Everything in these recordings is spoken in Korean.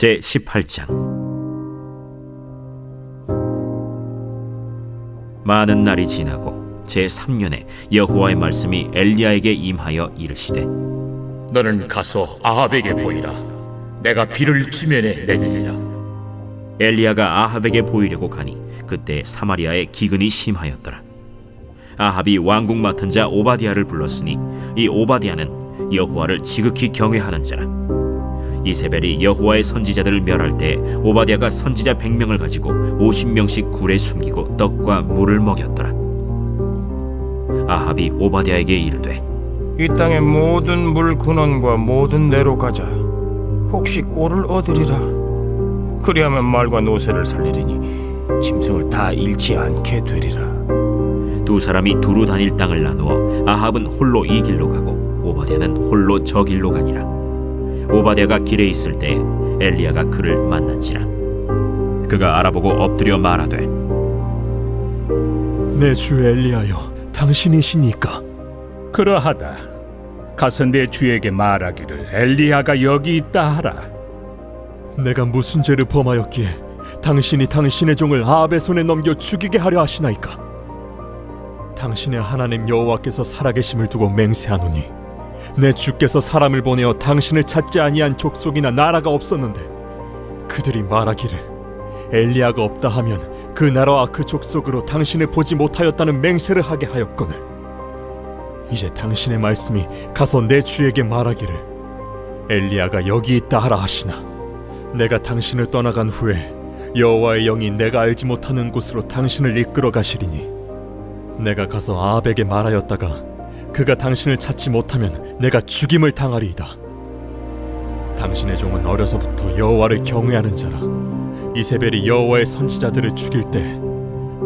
제 18장 많은 날이 지나고 제 3년에 여호와의 말씀이 엘리야에게 임하여 이르시되 너는 가서 아합에게 보이라. 내가 비를 지면에 내리리라. 엘리야가 아합에게 보이려고 가니 그때 사마리아에 기근이 심하였더라 아합이 왕궁 맡은 자 오바디아를 불렀으니 이 오바디아는 여호와를 지극히 경외하는 자라 이세벨이 여호와의 선지자들을 멸할 때 오바디아가 선지자 100명을 가지고 50명씩 굴에 숨기고 떡과 물을 먹였더라 아합이 오바디아에게 이르되 이 땅의 모든 물 근원과 모든 내로 가자. 혹시 꼴을 얻으리라. 그리하면 말과 노새를 살리리니 짐승을 다 잃지 않게 되리라. 두 사람이 두루 다닐 땅을 나누어 아합은 홀로 이 길로 가고 오바댜는 홀로 저 길로 가니라 오바댜가 길에 있을 때 엘리야가 그를 만난지라 그가 알아보고 엎드려 말하되 내 주 엘리하여 당신이시니까 그러하다. 가서 내 주에게 말하기를 엘리야가 여기 있다 하라. 내가 무슨 죄를 범하였기에 당신이 당신의 종을 아합의 손에 넘겨 죽이게 하려 하시나이까 당신의 하나님 여호와께서 살아계심을 두고 맹세하노니 내 주께서 사람을 보내어 당신을 찾지 아니한 족속이나 나라가 없었는데 그들이 말하기를 엘리야가 없다 하면 그 나라와 그 족속으로 당신을 보지 못하였다는 맹세를 하게 하였거늘. 이제 당신의 말씀이 가서 내 주에게 말하기를 엘리야가 여기 있다 하라 하시나. 내가 당신을 떠나간 후에 여호와의 영이 내가 알지 못하는 곳으로 당신을 이끌어 가시리니 내가 가서 아합에게 말하였다가 그가 당신을 찾지 못하면 내가 죽임을 당하리이다. 당신의 종은 어려서부터 여호와를 경외하는 자라. 이세벨이 여호와의 선지자들을 죽일 때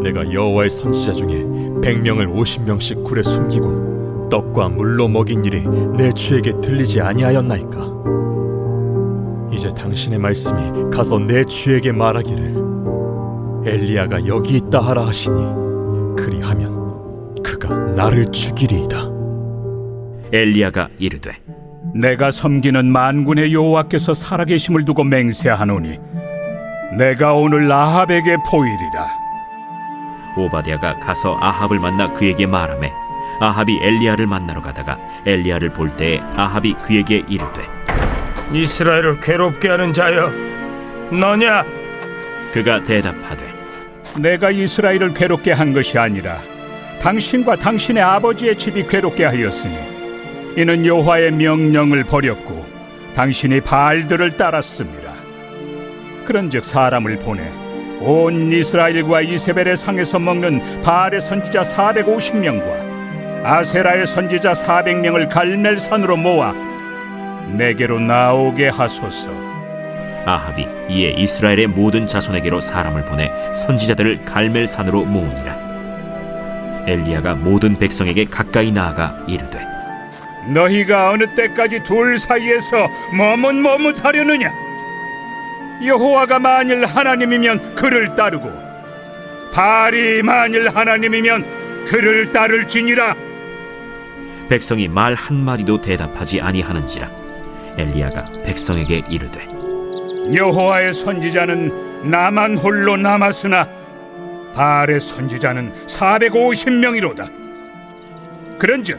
내가 여호와의 선지자 중에 백명을 오십 명씩 굴에 숨기고 떡과 물로 먹인 일이 내 주에게 들리지 아니하였나이까? 이제 당신의 말씀이 가서 내 주에게 말하기를 엘리야가 여기 있다 하라 하시니 그리하면 그가 나를 죽이리이다 엘리야가 이르되 내가 섬기는 만군의 여호와께서 살아계심을 두고 맹세하노니 내가 오늘 아합에게 보이리라. 오바댜가 가서 아합을 만나 그에게 말하매 아합이 엘리야를 만나러 가다가 엘리야를 볼 때에 아합이 그에게 이르되 이스라엘을 괴롭게 하는 자여, 너냐? 그가 대답하되 내가 이스라엘을 괴롭게 한 것이 아니라 당신과 당신의 아버지의 집이 괴롭게 하였으니 이는 여호와의 명령을 버렸고 당신이 바알들을 따랐습니다. 그런즉 사람을 보내 온 이스라엘과 이세벨의 상에서 먹는 바알의 선지자 450명과 아세라의 선지자 400명을 갈멜산으로 모아 내게로 나오게 하소서. 아합이 이에 이스라엘의 모든 자손에게로 사람을 보내 선지자들을 갈멜산으로 모으니라 엘리야가 모든 백성에게 가까이 나아가 이르되 너희가 어느 때까지 둘 사이에서 머뭇머뭇하려느냐? 여호와가 만일 하나님이면 그를 따르고 바알이 만일 하나님이면 그를 따를지니라. 백성이 말 한마디도 대답하지 아니하는지라 엘리야가 백성에게 이르되 여호와의 선지자는 나만 홀로 남았으나 바알의 선지자는 450명이로다. 그런즉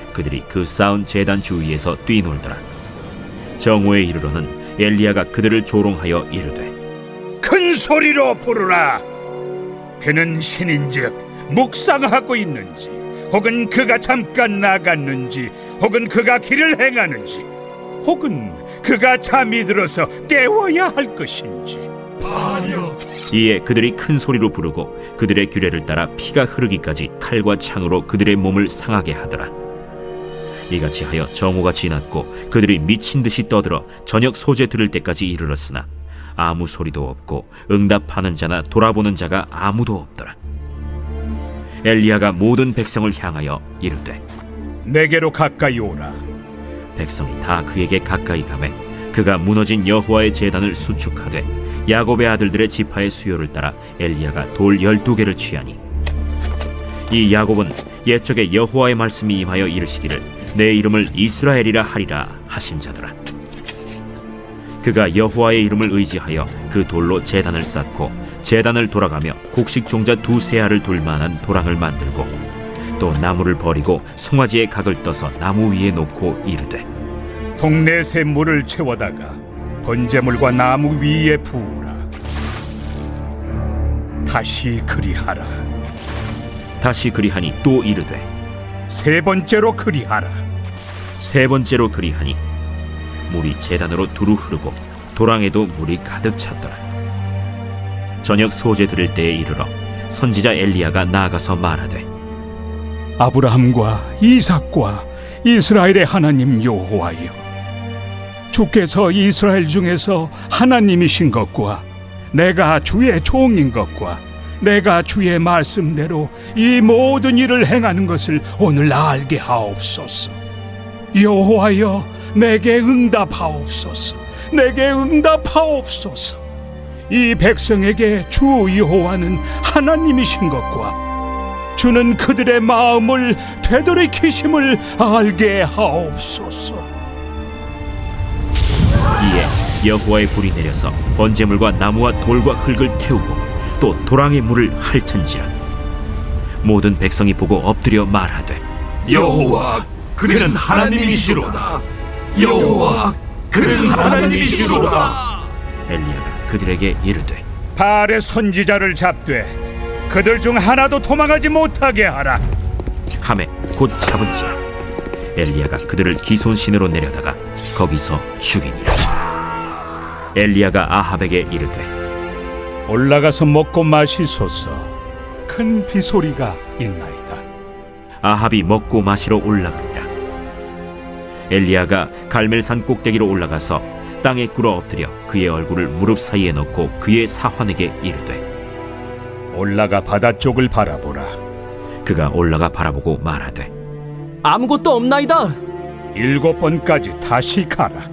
그들이 그 쌓은 제단 주위에서 뛰놀더라 정오에 이르러는 엘리야가 그들을 조롱하여 이르되 큰 소리 소리로 부르라. 그는 신인즉 묵상하고 있는지, 혹은 그가 잠깐 나갔는지, 혹은 그가 길을 행하는지, 혹은 그가 잠이 들어서 깨워야 할 것인지. 이에 그들이 큰 소리로 부르고 그들의 규례를 따라 피가 흐르기까지 칼과 창으로 그들의 몸을 상하게 하더라. 이같이 하여 정오가 지났고 그들이 미친 듯이 떠들어 저녁 소재 들을 때까지 이르렀으나 아무 소리도 없고 응답하는 자나 돌아보는 자가 아무도 없더라. 엘리야가 모든 백성을 향하여 이르되 내게로 가까이 오라. 백성이 다 그에게 가까이 가매 그가 무너진 여호와의 제단을 수축하되 야곱의 아들들의 지파의 수요를 따라 엘리야가 돌 열두 개를 취하니 이 야곱은 옛적에 여호와의 말씀이 임하여 이르시기를 내 이름을 이스라엘이라 하리라 하신 자더라 그가 여호와의 이름을 의지하여 그 돌로 제단을 쌓고 제단을 돌아가며 곡식 종자 두세 알을 둘 만한 도랑을 만들고 또 나무를 버리고 송아지의 각을 떠서 나무 위에 놓고 이르되 동네 새 물을 채워다가 번제물과 나무 위에 부으라. 다시 그리하라. 다시 그리하니 또 이르되 세 번째로 그리하라. 세 번째로 그리하니 물이 재단으로 두루 흐르고 도랑에도 물이 가득 찼더라 저녁 소재 들을 때에 이르러 선지자 엘리야가 나아가서 말하되 아브라함과 이삭과 이스라엘의 하나님 여호와여 주께서 이스라엘 중에서 하나님이신 것과 내가 주의 종인 것과 내가 주의 말씀대로 이 모든 일을 행하는 것을 오늘 알게 하옵소서. 여호와여 내게 응답하옵소서. 내게 응답하옵소서. 이 백성에게 주 여호와는 하나님이신 것과 주는 그들의 마음을 되돌이키심을 알게 하옵소서. 이에 여호와의 불이 내려서 번제물과 나무와 돌과 흙을 태우고 또 도랑의 물을 핥은지라. 모든 백성이 보고 엎드려 말하되 여호와 그는 하나님이시로다. 여호와 그는 하나님이시로다. 엘리야가 그들에게 이르되 발의 선지자를 잡되 그들 중 하나도 도망하지 못하게 하라. 함에 곧 잡은지라. 엘리야가 그들을 기손신으로 내려다가 거기서 죽이니라. 엘리야가 아합에게 이르되 올라가서 먹고 마시소서. 큰 비소리가 있나이다. 아합이 먹고 마시러 올라가니라 엘리야가 갈멜산 꼭대기로 올라가서 땅에 꿇어 엎드려 그의 얼굴을 무릎 사이에 넣고 그의 사환에게 이르되 올라가 바다 쪽을 바라보라. 그가 올라가 바라보고 말하되 아무것도 없나이다. 일곱 번까지 다시 가라.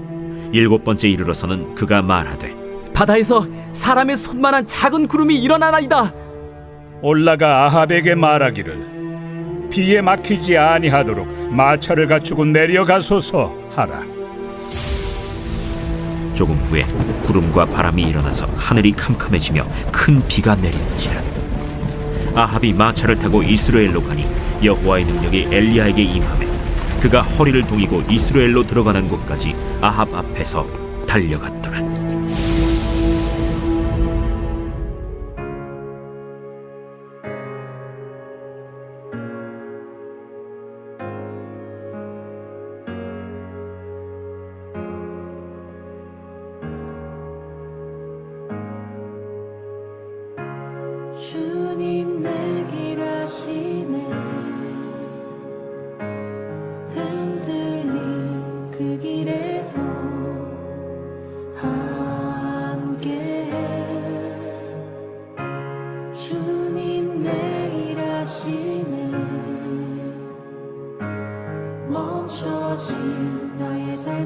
일곱 번째 이르러서는 그가 말하되 바다에서 사람의 손만한 작은 구름이 일어나나이다. 올라가 아합에게 말하기를 비에 막히지 아니하도록 마차를 갖추고 내려가소서 하라. 조금 후에 구름과 바람이 일어나서 하늘이 캄캄해지며 큰 비가 내리는지라 아합이 마차를 타고 이스라엘로 가니 여호와의 능력이 엘리야에게 임하매 그가 허리를 동이고 이스라엘로 들어가는 곳까지 아합 앞에서 달려갔더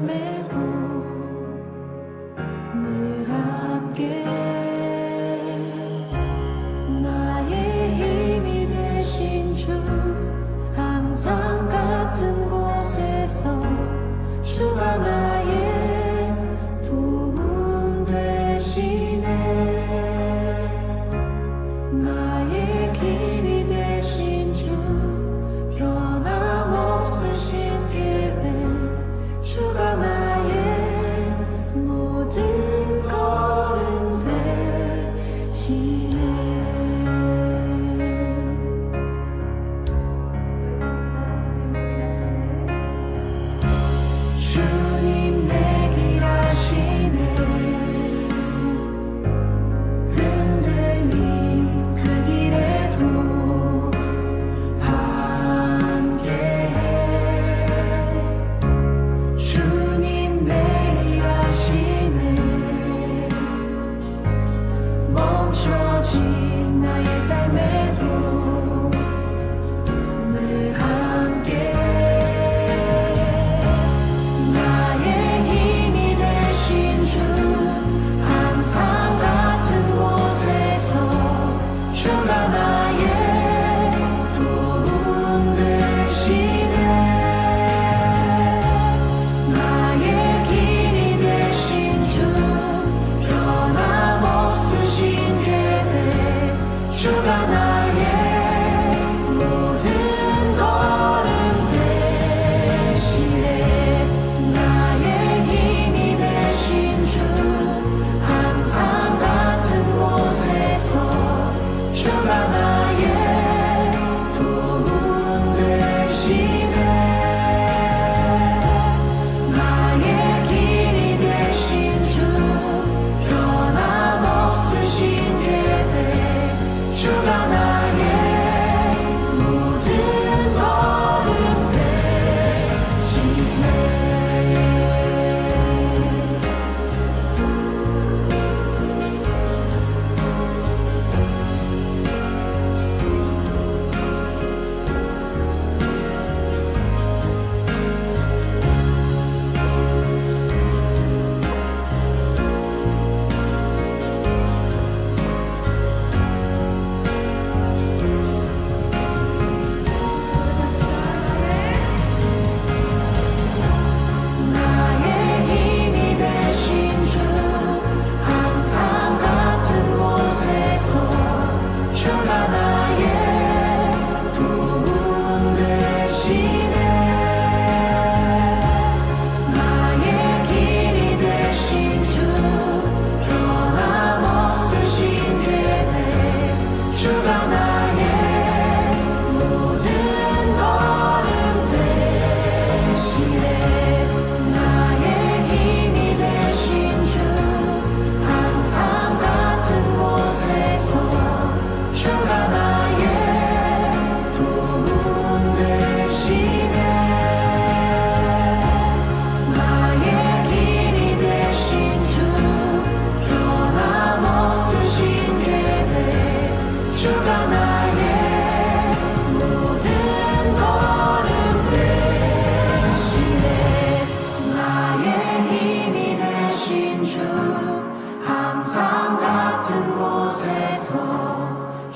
나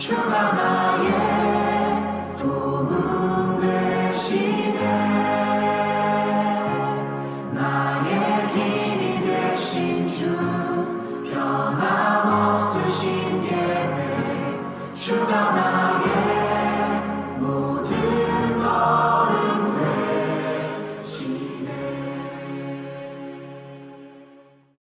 surround us.